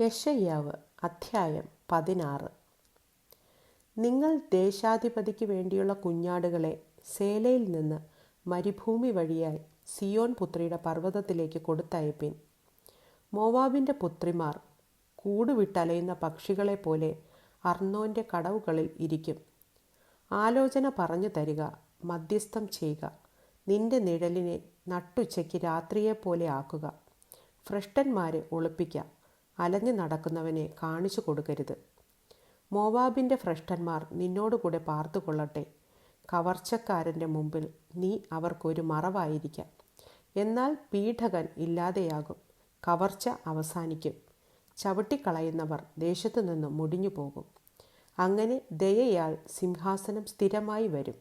യശയ്യാവ് അധ്യായം പതിനാറ്. നിങ്ങൾ ദേശാധിപതിക്ക് വേണ്ടിയുള്ള കുഞ്ഞാടുകളെ സേലയിൽ നിന്ന് മരുഭൂമി വഴിയായി സിയോൻ പുത്രിയുടെ പർവതത്തിലേക്ക് കൊടുത്തയപ്പിൻ. മോവാബിന്റെ പുത്രിമാർ കൂടുവിട്ടലയുന്ന പക്ഷികളെപ്പോലെ അർണോന്റെ കടവുകളിൽ ഇരിക്കും. ആലോചന പറഞ്ഞു തരിക മധ്യസ്ഥം ചെയ്യുക. നിന്റെ നിഴലിനെ നട്ടുച്ചയ്ക്ക് രാത്രിയെപ്പോലെ ആക്കുക. ഭ്രഷ്ടന്മാരെ ഒളിപ്പിക്കാം. അലഞ്ഞു നടക്കുന്നവനെ കാണിച്ചു കൊടുക്കരുത്. മോവാബിന്റെ ഭ്രഷ്ടന്മാർ നിന്നോടുകൂടെ പാർത്തുകൊള്ളട്ടെ. കവർച്ചക്കാരന്റെ മുമ്പിൽ നീ അവർക്കൊരു മറവായിരിക്കാം. എന്നാൽ പീഠകൻ ഇല്ലാതെയാകും. കവർച്ച അവസാനിക്കും. ചവിട്ടിക്കളയുന്നവർ ദേശത്തു നിന്നും മുടിഞ്ഞു പോകും അങ്ങനെ ദയയാൽ സിംഹാസനം സ്ഥിരമായി വരും.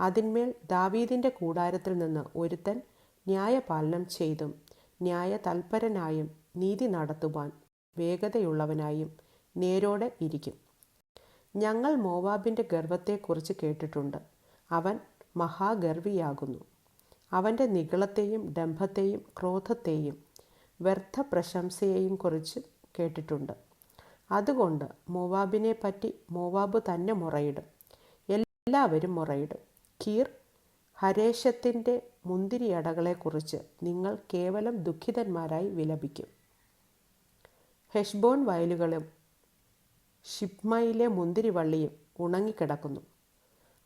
അതിന്മേൽ ദാവീദിന്റെ കൂടാരത്തിൽ നിന്ന് ഒരുത്തൻ ന്യായപാലനം ചെയ്തും ന്യായ തൽപരനായും നീതി നടത്തുവാൻ വേഗതയുള്ളവനായും നേരോടെ ഇരിക്കും. ഞങ്ങൾ മോവാബിന്റെ ഗർവത്തെക്കുറിച്ച് കേട്ടിട്ടുണ്ട്. അവൻ മഹാഗർവിയാകുന്നു. അവന്റെ നികളത്തെയും ഡംഭത്തെയും ക്രോധത്തെയും വ്യർത്ഥ പ്രശംസയെയും കുറിച്ച് കേട്ടിട്ടുണ്ട്. അതുകൊണ്ട് മോവാബിനെ പറ്റി മോവാബ് തന്നെ മുറയിടും. എല്ലാവരും മുറയിടും. കീർ ഹരേശത്തിന്റെ മുന്തിരിയടകളെക്കുറിച്ച് നിങ്ങൾ കേവലം ദുഃഖിതന്മാരായി വിലപിക്കും. ഹെഷ്ബോൺ വയലുകളും ഷിപ്മയിലെ മുന്തിരിവള്ളിയും ഉണങ്ങിക്കിടക്കുന്നു.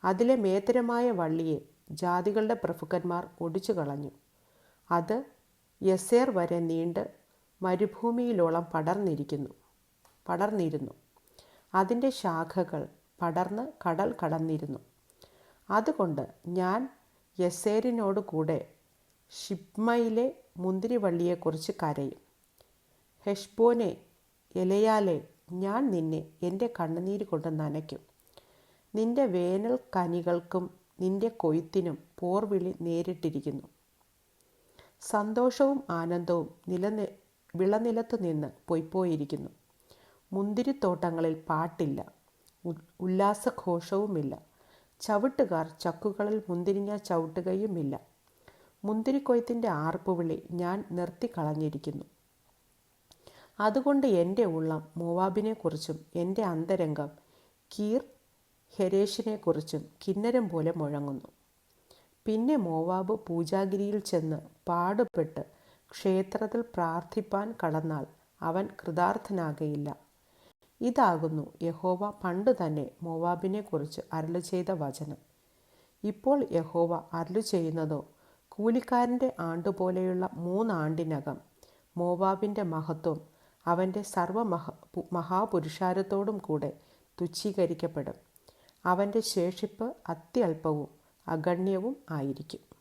അതിലെ മേത്തരമായ വള്ളിയെ ജാതികളുടെ പ്രഭുക്കന്മാർ ഒടിച്ചു കളഞ്ഞു. അത് യസേർ വരെ നീണ്ട് മരുഭൂമിയിലോളം പടർന്നിരിക്കുന്നു. പടർന്നിരുന്നു. അതിന്റെ ശാഖകൾ പടർന്ന് കടൽ കടന്നിരുന്നു. അതുകൊണ്ട് ഞാൻ യസേരിനോട് കൂടെ ഷിപ്മയിലെ മുന്തിരിവള്ളിയെക്കുറിച്ച് കരയും. ഹെഷ്ബോനെ എലയാലെ ഞാൻ നിന്നെ എന്റെ കണ്ണുനീര് കൊണ്ട് നനയ്ക്കും. നിന്റെ വേനൽ കനികൾക്കും നിന്റെ കൊയ്ത്തിനും പോർവിളി നേരിട്ടിരിക്കുന്നു. സന്തോഷവും ആനന്ദവും നിലനി വിളനിലത്തു നിന്ന് പൊയ്പോയിരിക്കുന്നു. മുന്തിരിത്തോട്ടങ്ങളിൽ പാട്ടില്ല ഉല്ലാസഘോഷവുമില്ല. ചവിട്ടുകാർ ചക്കുകളിൽ മുന്തിരിഞ്ഞ ചവിട്ടുകയുമില്ല. മുന്തിരിക്കൊയ്ത്തിന്റെ ആർപ്പുവിളി ഞാൻ നിർത്തിക്കളഞ്ഞിരിക്കുന്നു. അതുകൊണ്ട് എന്റെ ഉള്ളം മോവാബിനെക്കുറിച്ചും എന്റെ അന്തരംഗം കീർ ഹെരേഷിനെക്കുറിച്ചും കിന്നരം പോലെ മുഴങ്ങുന്നു. പിന്നെ മോവാബ് പൂജാഗിരിയിൽ ചെന്ന് പാടുപെട്ട് ക്ഷേത്രത്തിൽ പ്രാർത്ഥിപ്പാൻ കടന്നാൽ അവൻ കൃതാർത്ഥനാകയില്ല. ഇതാകുന്നു യഹോവ പണ്ട് തന്നെ മോവാബിനെക്കുറിച്ച് അരുളു ചെയ്ത വചനം. ഇപ്പോൾ യഹോവ അരുളു ചെയ്യുന്നതോ കൂലിക്കാരന്റെ ആണ്ടുപോലെയുള്ള മൂന്നാണ്ടിനകം മോവാബിന്റെ മഹത്വം അവന്റെ സർവ മഹ മഹാപുരുഷാരത്തോടും കൂടെ തുച്ഛീകരിക്കപ്പെടും. അവന്റെ ശേഷിപ്പ് അത്യല്പവും അഗണ്യവും ആയിരിക്കും.